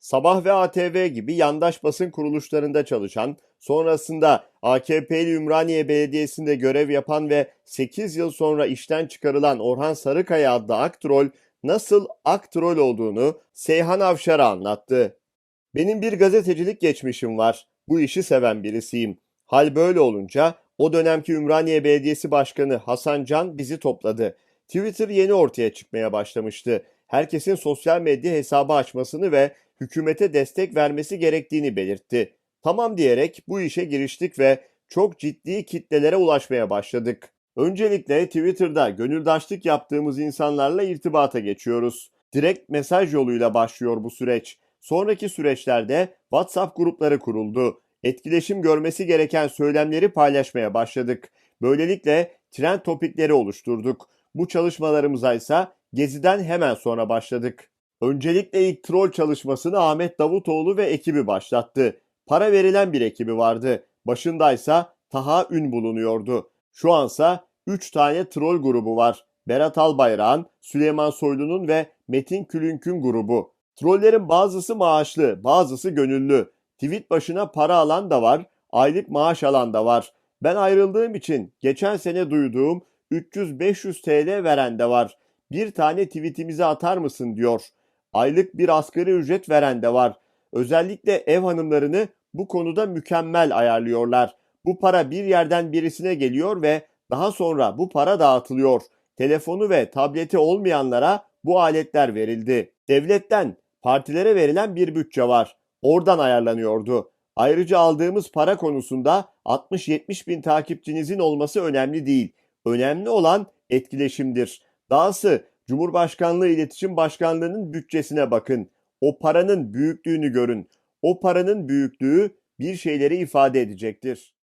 Sabah ve ATV gibi yandaş basın kuruluşlarında çalışan, sonrasında AKP'li Ümraniye Belediyesi'nde görev yapan ve 8 yıl sonra işten çıkarılan Orhan Sarıkaya adlı aktrol nasıl aktrol olduğunu Seyhan Avşar'a anlattı. Benim bir gazetecilik geçmişim var. Bu işi seven birisiyim. Hal böyle olunca o dönemki Ümraniye Belediyesi Başkanı Hasan Can bizi topladı. Twitter yeni ortaya çıkmaya başlamıştı. Herkesin sosyal medya hesabı açmasını ve hükümete destek vermesi gerektiğini belirtti. Tamam diyerek bu işe giriştik ve çok ciddi kitlelere ulaşmaya başladık. Öncelikle Twitter'da gönüldaşlık yaptığımız insanlarla irtibata geçiyoruz. Direkt mesaj yoluyla başlıyor bu süreç. Sonraki süreçlerde WhatsApp grupları kuruldu. Etkileşim görmesi gereken söylemleri paylaşmaya başladık. Böylelikle trend topikleri oluşturduk. Bu çalışmalarımıza ise Gezi'den hemen sonra başladık. Öncelikle ilk troll çalışmasını Ahmet Davutoğlu ve ekibi başlattı. Para verilen bir ekibi vardı. Başındaysa Taha Ün bulunuyordu. Şu ansa 3 tane troll grubu var. Berat Albayrak'ın, Süleyman Soylu'nun ve Metin Külünk'ün grubu. Trollerin bazısı maaşlı, bazısı gönüllü. Tweet başına para alan da var, aylık maaş alan da var. Ben ayrıldığım için geçen sene duyduğum 300-500 TL veren de var. Bir tane tweetimizi atar mısın diyor. Aylık bir asgari ücret veren de var. Özellikle ev hanımlarını bu konuda mükemmel ayarlıyorlar. Bu para bir yerden birisine geliyor ve daha sonra bu para dağıtılıyor. Telefonu ve tableti olmayanlara bu aletler verildi. Devletten partilere verilen bir bütçe var. Oradan ayarlanıyordu. Ayrıca aldığımız para konusunda 60-70 bin takipçinizin olması önemli değil. Önemli olan etkileşimdir. Dahası Cumhurbaşkanlığı İletişim Başkanlığı'nın bütçesine bakın. O paranın büyüklüğünü görün. O paranın büyüklüğü bir şeyleri ifade edecektir.